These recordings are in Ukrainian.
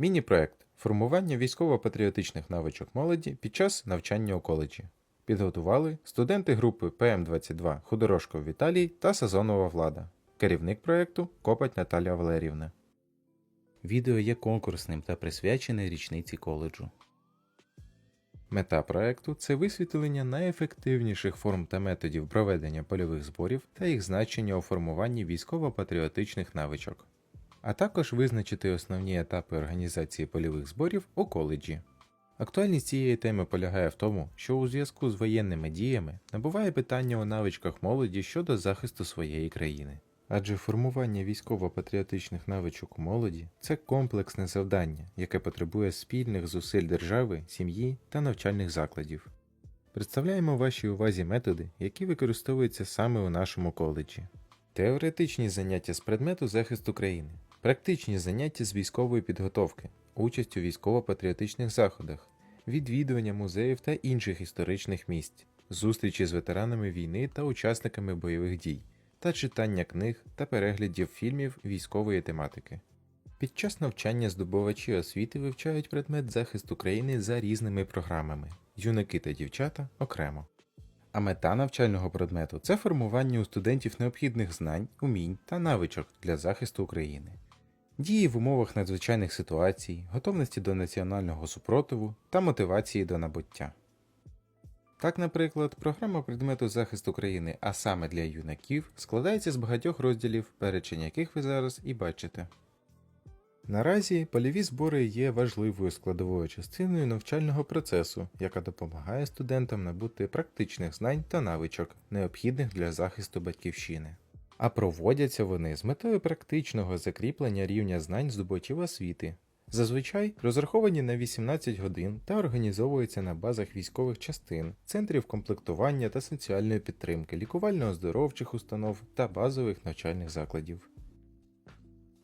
Міні-проект формування військово-патріотичних навичок молоді під час навчання у коледжі. Підготували студенти групи ПМ22 Худорожков Віталій та Сазонова Влада. Керівник проекту Копать Наталія Валерівна. Відео є конкурсним та присвячене річниці коледжу. Мета проекту це висвітлення найефективніших форм та методів проведення польових зборів та їх значення у формуванні військово-патріотичних навичок, а також визначити основні етапи організації польових зборів у коледжі. Актуальність цієї теми полягає в тому, що у зв'язку з воєнними діями набуває питання у навичках молоді щодо захисту своєї країни. Адже формування військово-патріотичних навичок у молоді це комплексне завдання, яке потребує спільних зусиль держави, сім'ї та навчальних закладів. Представляємо вашій увазі методи, які використовуються саме у нашому коледжі. Теоретичні заняття з предмету захисту країни, практичні заняття з військової підготовки, участь у військово-патріотичних заходах, відвідування музеїв та інших історичних місць, зустрічі з ветеранами війни та учасниками бойових дій, та читання книг та переглядів фільмів військової тематики. Під час навчання здобувачі освіти вивчають предмет захисту країни за різними програмами, юнаки та дівчата окремо. А мета навчального предмету це формування у студентів необхідних знань, умінь та навичок для захисту України, дії в умовах надзвичайних ситуацій, готовності до національного супротиву та мотивації до набуття. Так, наприклад, програма предмету захисту країни, а саме для юнаків, складається з багатьох розділів, перечень яких ви зараз і бачите. Наразі польові збори є важливою складовою частиною навчального процесу, яка допомагає студентам набути практичних знань та навичок, необхідних для захисту батьківщини. А проводяться вони з метою практичного закріплення рівня знань здобутів освіти. Зазвичай розраховані на 18 годин та організовуються на базах військових частин, центрів комплектування та соціальної підтримки, лікувально-оздоровчих установ та базових навчальних закладів.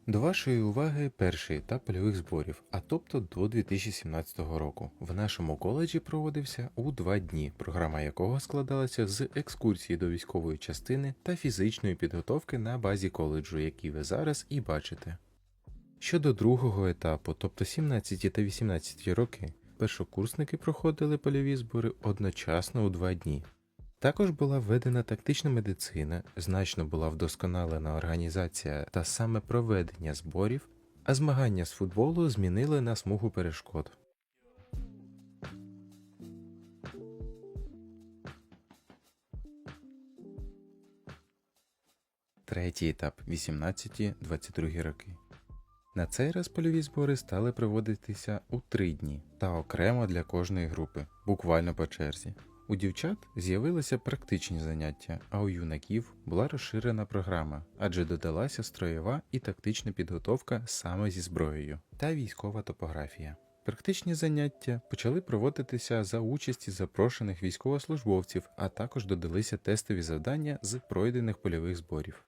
До вашої уваги перший етап польових зборів, а тобто до 2017 року. В нашому коледжі проводився у два дні, програма якого складалася з екскурсії до військової частини та фізичної підготовки на базі коледжу, які ви зараз і бачите. Щодо другого етапу, тобто 17 та 18 роки, першокурсники проходили польові збори одночасно у два дні. Також була введена тактична медицина, значно була вдосконалена організація та саме проведення зборів, а змагання з футболу змінили на смугу перешкод. Третій етап 18-22 роки. На цей раз польові збори стали проводитися у три дні та окремо для кожної групи, буквально по черзі. У дівчат з'явилися практичні заняття, а у юнаків була розширена програма, адже додалася строєва і тактична підготовка саме зі зброєю та військова топографія. Практичні заняття почали проводитися за участі запрошених військовослужбовців, а також додалися тестові завдання з пройдених польових зборів.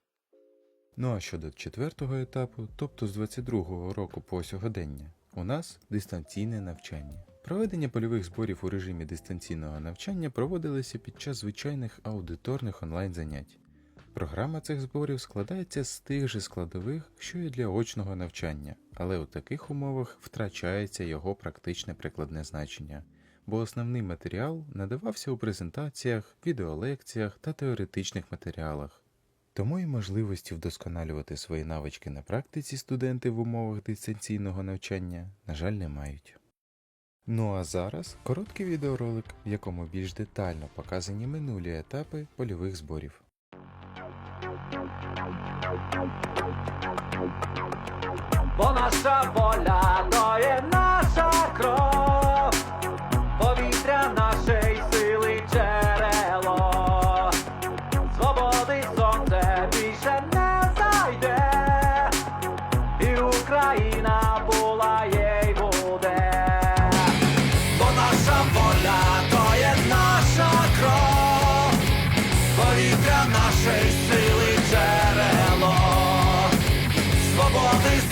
Ну а щодо четвертого етапу, тобто з 22-го року по сьогодення, у нас дистанційне навчання. Проведення польових зборів у режимі дистанційного навчання проводилися під час звичайних аудиторних онлайн занять. Програма цих зборів складається з тих же складових, що і для очного навчання, але у таких умовах втрачається його практичне прикладне значення, бо основний матеріал надавався у презентаціях, відеолекціях та теоретичних матеріалах. Тому і можливості вдосконалювати свої навички на практиці студенти в умовах дистанційного навчання, на жаль, не мають. Ну а зараз короткий відеоролик, в якому більш детально показані минулі етапи польових зборів. бо наша воля то є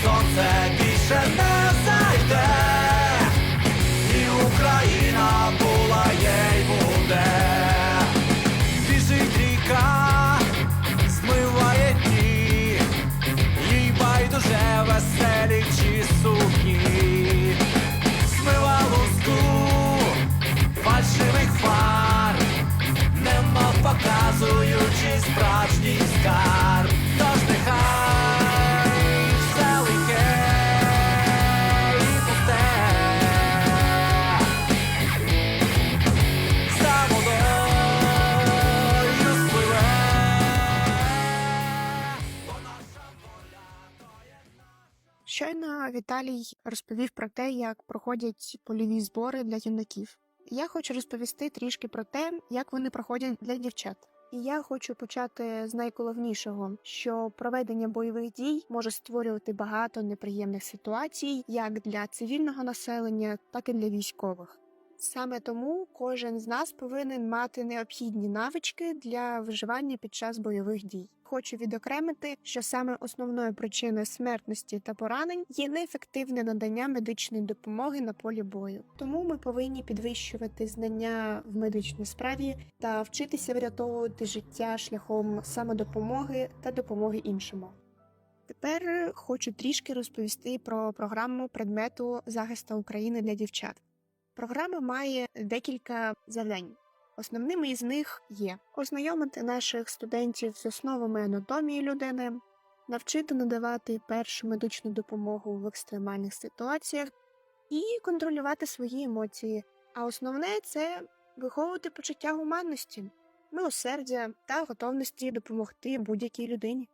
сонце більше не Віталій розповів про те, як проходять польові збори для юнаків. Я хочу розповісти трішки про те, як вони проходять для дівчат. І я хочу почати з найголовнішого, що проведення бойових дій може створювати багато неприємних ситуацій як для цивільного населення, так і для військових. Саме тому кожен з нас повинен мати необхідні навички для виживання під час бойових дій. Хочу відокремити, що саме основною причиною смертності та поранень є неефективне надання медичної допомоги на полі бою. Тому ми повинні підвищувати знання в медичній справі та вчитися врятовувати життя шляхом самодопомоги та допомоги іншому. Тепер хочу трішки розповісти про програму предмету захисту України для дівчат. Програма має декілька завдань. Основними із них є ознайомити наших студентів з основами анатомії людини, навчити надавати першу медичну допомогу в екстремальних ситуаціях і контролювати свої емоції. А основне це виховувати почуття гуманності, милосердя та готовності допомогти будь-якій людині.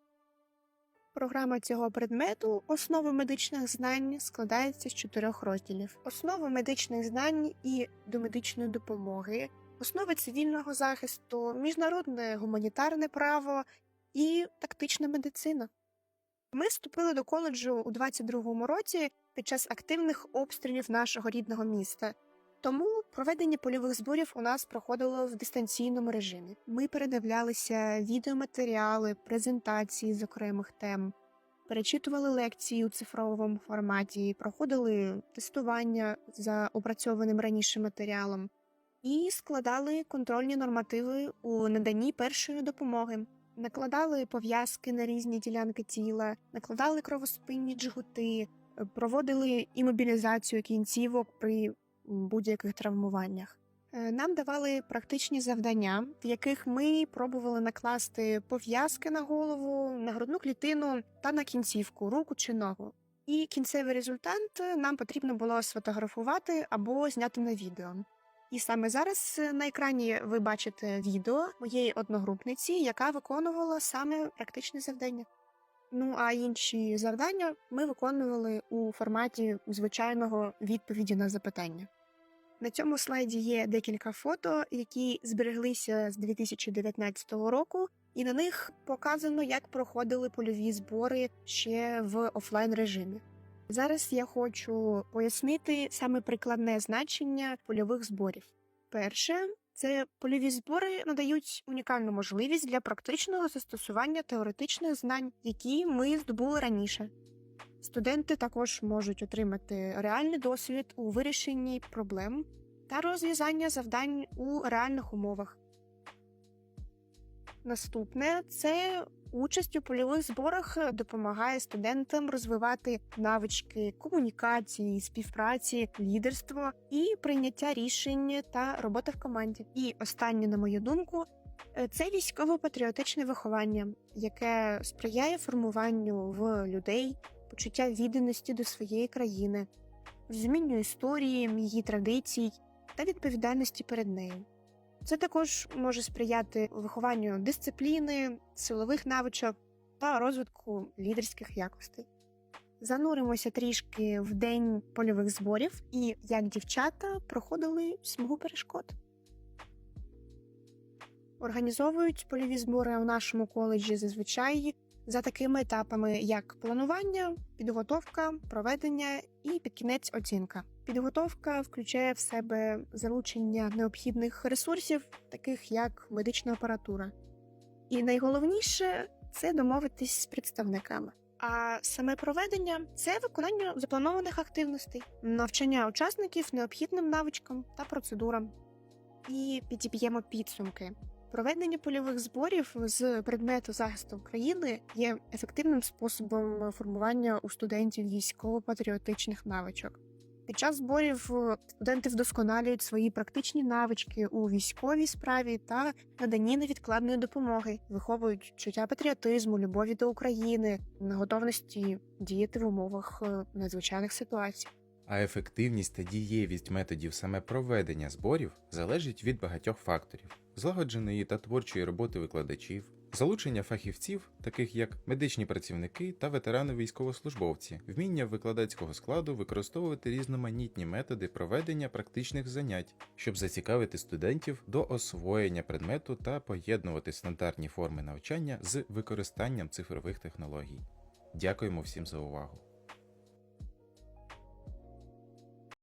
Програма цього предмету основи медичних знань складається з чотирьох розділів: основи медичних знань і домедичної допомоги, основи цивільного захисту, міжнародне гуманітарне право і тактична медицина. Ми вступили до коледжу у 22-му році під час активних обстрілів нашого рідного міста. Тому проведення польових зборів у нас проходило в дистанційному режимі. Ми передивлялися відеоматеріали, презентації з окремих тем, перечитували лекції у цифровому форматі, проходили тестування за опрацьованим раніше матеріалом і складали контрольні нормативи у наданні першої допомоги. Накладали пов'язки на різні ділянки тіла, накладали кровоспинні джгути, проводили імобілізацію кінцівок при будь-яких травмуваннях. Е, Нам давали практичні завдання, в яких ми пробували накласти пов'язки на голову, на грудну клітину та на кінцівку, руку чи ногу. І кінцевий результат нам потрібно було сфотографувати або зняти на відео. І саме зараз на екрані ви бачите відео моєї одногрупниці, яка виконувала саме практичне завдання. Ну а інші завдання ми виконували у форматі звичайного відповіді на запитання. На цьому слайді є декілька фото, які збереглися з 2019 року, і на них показано, як проходили польові збори ще в офлайн режимі. Зараз я хочу пояснити саме прикладне значення польових зборів. Перше, це польові збори надають унікальну можливість для практичного застосування теоретичних знань, які ми здобули раніше. Студенти також можуть отримати реальний досвід у вирішенні проблем та розв'язання завдань у реальних умовах. Наступне це участь у польових зборах допомагає студентам розвивати навички комунікації, співпраці, лідерство і прийняття рішень та робота в команді. І останнє, на мою думку, е, це військово-патріотичне виховання, яке сприяє формуванню в людей почуття відданості до своєї країни, розумінню історії, її традицій та відповідальності перед нею. Це також може сприяти вихованню дисципліни, силових навичок та розвитку лідерських якостей. Зануримося трішки в день польових зборів і як дівчата проходили смугу перешкод. Організовують польові збори у нашому коледжі зазвичай за такими етапами, як планування, підготовка, проведення і під кінець оцінка. Підготовка включає в себе залучення необхідних ресурсів, таких як медична апаратура. І найголовніше це домовитись з представниками. А саме проведення це виконання запланованих активностей, навчання учасників необхідним навичкам та процедурам. І підіб'ємо підсумки. Проведення польових зборів з предмету захисту України є ефективним способом формування у студентів військово-патріотичних навичок. Під час зборів е, студенти вдосконалюють свої практичні навички у військовій справі та наданні невідкладної допомоги, виховують чуття патріотизму, любові до України, готовності діяти в умовах е, надзвичайних ситуацій. А ефективність та дієвість методів саме проведення зборів залежить від багатьох факторів: злагодженої та творчої роботи викладачів, залучення фахівців, таких як медичні працівники та ветерани військовослужбовці, вміння викладацького складу використовувати різноманітні методи проведення практичних занять, щоб зацікавити студентів до освоєння предмету та поєднувати стандартні форми навчання з використанням цифрових технологій. Дякуємо всім за увагу!